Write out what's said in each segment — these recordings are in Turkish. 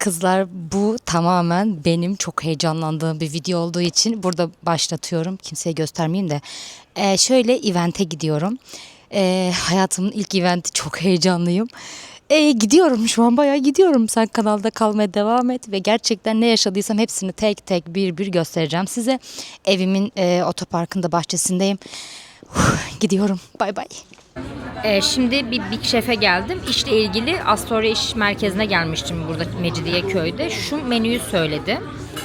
Kızlar bu tamamen benim çok heyecanlandığım bir video olduğu için burada başlatıyorum. Kimseye göstermeyeyim de. Ee, şöyle event'e gidiyorum. Ee, hayatımın ilk eventi çok heyecanlıyım. Ee, gidiyorum şu an bayağı gidiyorum. Sen kanalda kalmaya devam et ve gerçekten ne yaşadıysam hepsini tek tek bir bir göstereceğim size. Evimin e, otoparkında bahçesindeyim. Uf, gidiyorum. Bay bay. Ee, şimdi bir Big Chef'e geldim. İşle ilgili Astoria İş Merkezi'ne gelmiştim burada Mecidiyeköy'de. Şu menüyü söyledi.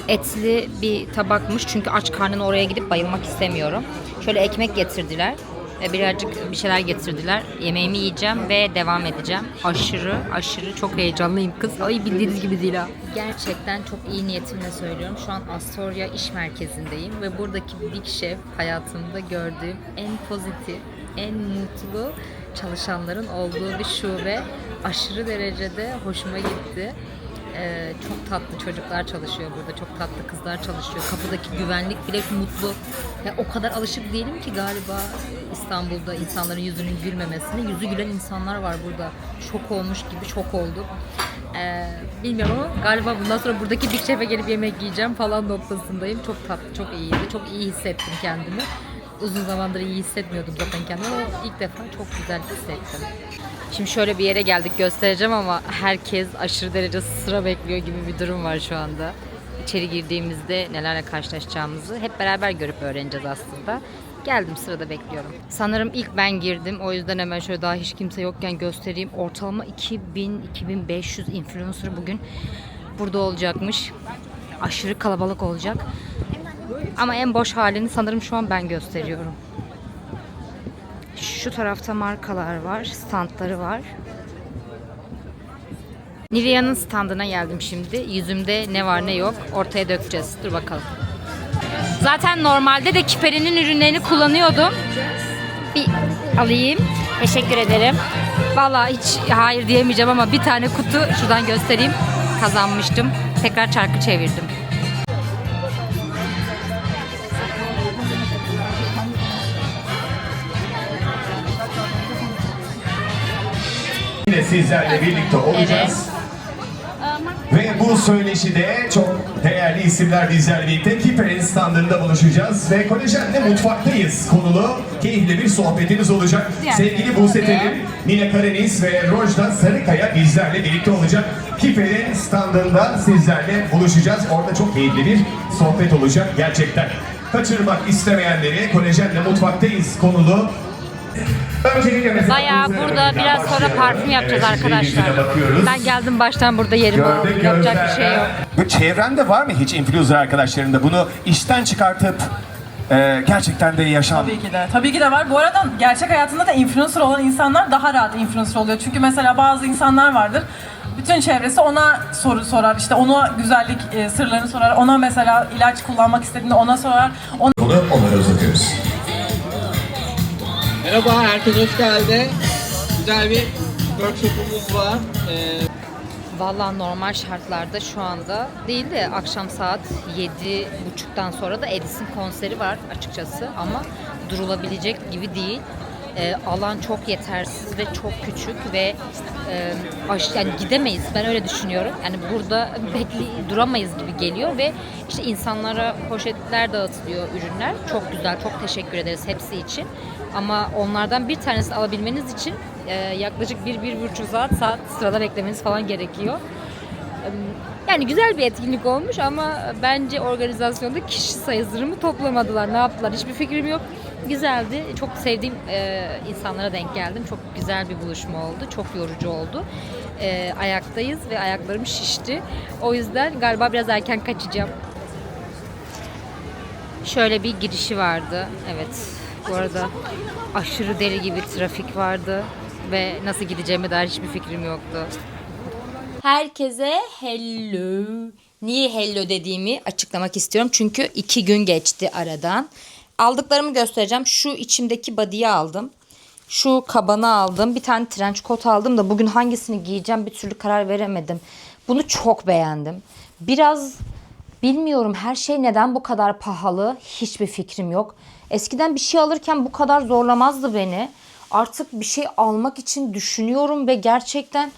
Etli bir tabakmış çünkü aç karnına oraya gidip bayılmak istemiyorum. Şöyle ekmek getirdiler. Ee, Birazcık bir şeyler getirdiler. Yemeğimi yiyeceğim ve devam edeceğim. Aşırı aşırı çok heyecanlıyım kız. Ay bildiğiniz gibi değil ha. Gerçekten çok iyi niyetimle söylüyorum. Şu an Astoria İş Merkezi'ndeyim ve buradaki Big Chef hayatımda gördüğüm en pozitif, en mutlu çalışanların olduğu bir şube. Aşırı derecede hoşuma gitti. Ee, çok tatlı çocuklar çalışıyor burada. Çok tatlı kızlar çalışıyor. Kapıdaki güvenlik bile mutlu. Ya o kadar alışık değilim ki galiba İstanbul'da insanların yüzünün gülmemesine. Yüzü gülen insanlar var burada. Şok olmuş gibi şok oldum. Ee, bilmiyorum ama galiba bundan sonra buradaki Big Chef'e gelip yemek yiyeceğim falan noktasındayım. Çok tatlı, çok iyiydi. Çok iyi hissettim kendimi. Uzun zamandır iyi hissetmiyordum zaten kendimi ilk defa çok güzel hissettim. Şimdi şöyle bir yere geldik göstereceğim ama herkes aşırı derece sıra bekliyor gibi bir durum var şu anda. İçeri girdiğimizde nelerle karşılaşacağımızı hep beraber görüp öğreneceğiz aslında. Geldim sırada bekliyorum. Sanırım ilk ben girdim. O yüzden hemen şöyle daha hiç kimse yokken göstereyim. Ortalama 2000-2500 influencer bugün burada olacakmış. Aşırı kalabalık olacak. Ama en boş halini sanırım şu an ben gösteriyorum. Şu tarafta markalar var, standları var. Nivea'nın standına geldim şimdi. Yüzümde ne var ne yok ortaya dökeceğiz. Dur bakalım. Zaten normalde de Kiperi'nin ürünlerini kullanıyordum. Bir alayım. Teşekkür ederim. Vallahi hiç hayır diyemeyeceğim ama bir tane kutu şuradan göstereyim. Kazanmıştım. Tekrar çarkı çevirdim. Yine sizlerle birlikte olacağız. Ve bu söyleşi de çok değerli isimler bizlerle birlikte Kiper'in standında buluşacağız. Ve kolajenle mutfaktayız konulu keyifli bir sohbetimiz olacak. Sevgili Buse Terim, Nine Karanis ve Rojda Sarıkaya bizlerle birlikte olacak. Kiper'in standında sizlerle buluşacağız. Orada çok keyifli bir sohbet olacak gerçekten. Kaçırmak istemeyenleri kolajenle mutfaktayız konulu Buse burada biraz sonra parfüm yapacağız arkadaşlar. Ben geldim baştan burada yerimi aldım. Yapacak bir şey yok. Bu çevrende var mı hiç influencer arkadaşlarında bunu işten çıkartıp e, gerçekten de yaşam Tabii ki de. Tabii ki de var. Bu arada gerçek hayatında da influencer olan insanlar daha rahat influencer oluyor. Çünkü mesela bazı insanlar vardır. Bütün çevresi ona soru sorar. İşte ona güzellik e, sırlarını sorar. Ona mesela ilaç kullanmak istediğinde ona sorar. Ona bunu onlara uzatıyoruz. Merhaba, herkes hoş geldi. Güzel bir workshopumuz var. Ee, Vallahi normal şartlarda şu anda değil de akşam saat 7.30'dan sonra da Edis'in konseri var açıkçası ama durulabilecek gibi değil. Ee, alan çok yetersiz ve çok küçük ve yani gidemeyiz ben öyle düşünüyorum. Yani burada bekli duramayız gibi geliyor ve işte insanlara poşetler dağıtılıyor ürünler. Çok güzel, çok teşekkür ederiz hepsi için. Ama onlardan bir tanesini alabilmeniz için yaklaşık bir, bir buçuk saat, saat sırada beklemeniz falan gerekiyor. Yani güzel bir etkinlik olmuş ama bence organizasyonda kişi sayısını toplamadılar, ne yaptılar hiçbir fikrim yok. Güzeldi. Çok sevdiğim e, insanlara denk geldim. Çok güzel bir buluşma oldu. Çok yorucu oldu. E, ayaktayız ve ayaklarım şişti. O yüzden galiba biraz erken kaçacağım. Şöyle bir girişi vardı. Evet. Bu arada aşırı deli gibi trafik vardı ve nasıl gideceğime dair hiçbir fikrim yoktu. Herkese hello. Niye hello dediğimi açıklamak istiyorum. Çünkü iki gün geçti aradan. Aldıklarımı göstereceğim. Şu içimdeki body'yi aldım. Şu kabanı aldım. Bir tane trench coat aldım da bugün hangisini giyeceğim bir türlü karar veremedim. Bunu çok beğendim. Biraz bilmiyorum her şey neden bu kadar pahalı hiçbir fikrim yok. Eskiden bir şey alırken bu kadar zorlamazdı beni. Artık bir şey almak için düşünüyorum ve gerçekten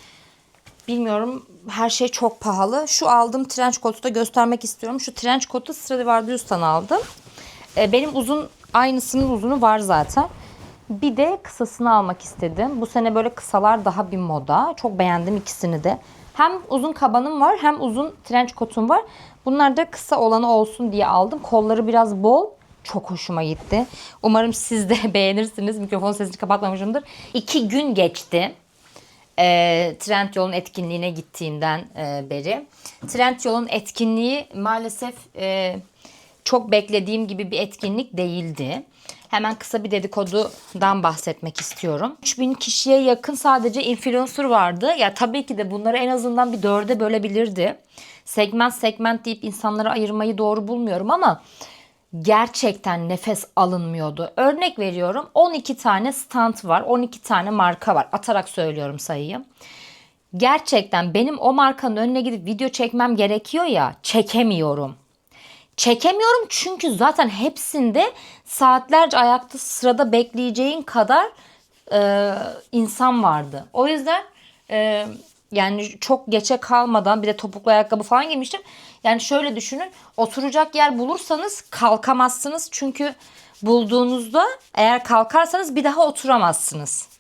bilmiyorum her şey çok pahalı. Şu aldığım trench coat'u da göstermek istiyorum. Şu trench coat'u Stradivarius'tan aldım. E, benim uzun aynısının uzunu var zaten. Bir de kısasını almak istedim. Bu sene böyle kısalar daha bir moda. Çok beğendim ikisini de. Hem uzun kabanım var hem uzun trench coat'um var. Bunlar da kısa olanı olsun diye aldım. Kolları biraz bol. Çok hoşuma gitti. Umarım siz de beğenirsiniz. Mikrofon sesini kapatmamışımdır. İki gün geçti e, Trendyol'un etkinliğine gittiğimden e, beri. Trendyol'un etkinliği maalesef e, çok beklediğim gibi bir etkinlik değildi. Hemen kısa bir dedikodudan bahsetmek istiyorum. 3000 kişiye yakın sadece influencer vardı. Ya tabii ki de bunları en azından bir dörde bölebilirdi. Segment segment deyip insanları ayırmayı doğru bulmuyorum ama gerçekten nefes alınmıyordu. Örnek veriyorum 12 tane stand var, 12 tane marka var. Atarak söylüyorum sayıyı. Gerçekten benim o markanın önüne gidip video çekmem gerekiyor ya, çekemiyorum. Çekemiyorum çünkü zaten hepsinde saatlerce ayakta sırada bekleyeceğin kadar e, insan vardı. O yüzden e, yani çok geçe kalmadan bir de topuklu ayakkabı falan giymiştim. Yani şöyle düşünün oturacak yer bulursanız kalkamazsınız. Çünkü bulduğunuzda eğer kalkarsanız bir daha oturamazsınız.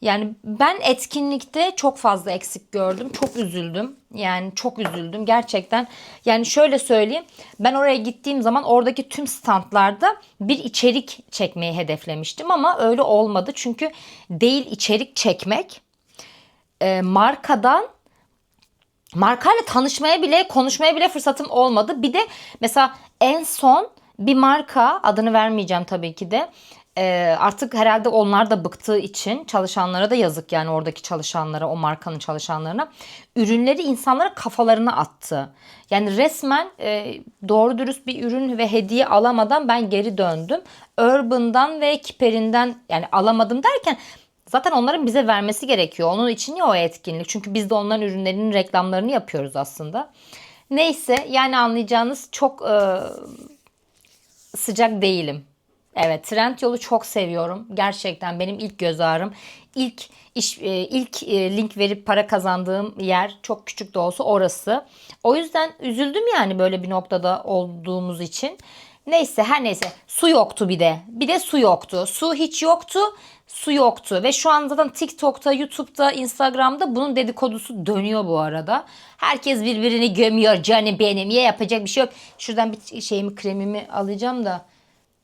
Yani ben etkinlikte çok fazla eksik gördüm. Çok üzüldüm. Yani çok üzüldüm gerçekten. Yani şöyle söyleyeyim. Ben oraya gittiğim zaman oradaki tüm standlarda bir içerik çekmeyi hedeflemiştim ama öyle olmadı. Çünkü değil içerik çekmek e, markadan markayla tanışmaya bile konuşmaya bile fırsatım olmadı. Bir de mesela en son bir marka adını vermeyeceğim tabii ki de e, artık herhalde onlar da bıktığı için çalışanlara da yazık yani oradaki çalışanlara o markanın çalışanlarına ürünleri insanlara kafalarına attı. Yani resmen e, doğru dürüst bir ürün ve hediye alamadan ben geri döndüm. Urban'dan ve Kiper'inden yani alamadım derken Zaten onların bize vermesi gerekiyor. Onun için ya o etkinlik. Çünkü biz de onların ürünlerinin reklamlarını yapıyoruz aslında. Neyse yani anlayacağınız çok e, sıcak değilim. Evet Trendyol'u çok seviyorum. Gerçekten benim ilk göz ağrım. İlk iş, e, ilk e, link verip para kazandığım yer çok küçük de olsa orası. O yüzden üzüldüm yani böyle bir noktada olduğumuz için. Neyse her neyse su yoktu bir de. Bir de su yoktu. Su hiç yoktu. Su yoktu ve şu an zaten TikTok'ta, YouTube'da, Instagram'da bunun dedikodusu dönüyor bu arada. Herkes birbirini gömüyor canım benim. Ya yapacak bir şey yok. Şuradan bir şeyimi kremimi alacağım da.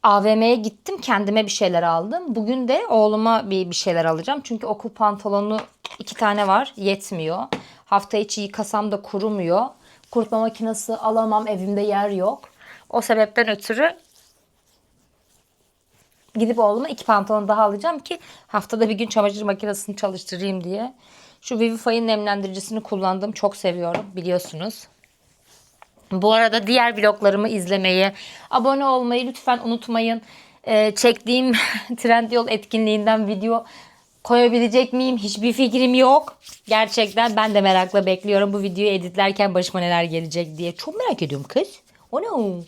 AVM'ye gittim kendime bir şeyler aldım. Bugün de oğluma bir, bir şeyler alacağım. Çünkü okul pantolonu iki tane var yetmiyor. Hafta içi yıkasam da kurumuyor. Kurutma makinesi alamam evimde yer yok. O sebepten ötürü gidip oğluma iki pantolon daha alacağım ki haftada bir gün çamaşır makinesini çalıştırayım diye. Şu Vivify'ın nemlendiricisini kullandım. Çok seviyorum biliyorsunuz. Bu arada diğer vloglarımı izlemeyi, abone olmayı lütfen unutmayın. Ee, çektiğim Trendyol etkinliğinden video koyabilecek miyim? Hiçbir fikrim yok. Gerçekten ben de merakla bekliyorum bu videoyu editlerken başıma neler gelecek diye. Çok merak ediyorum kız. O ne o?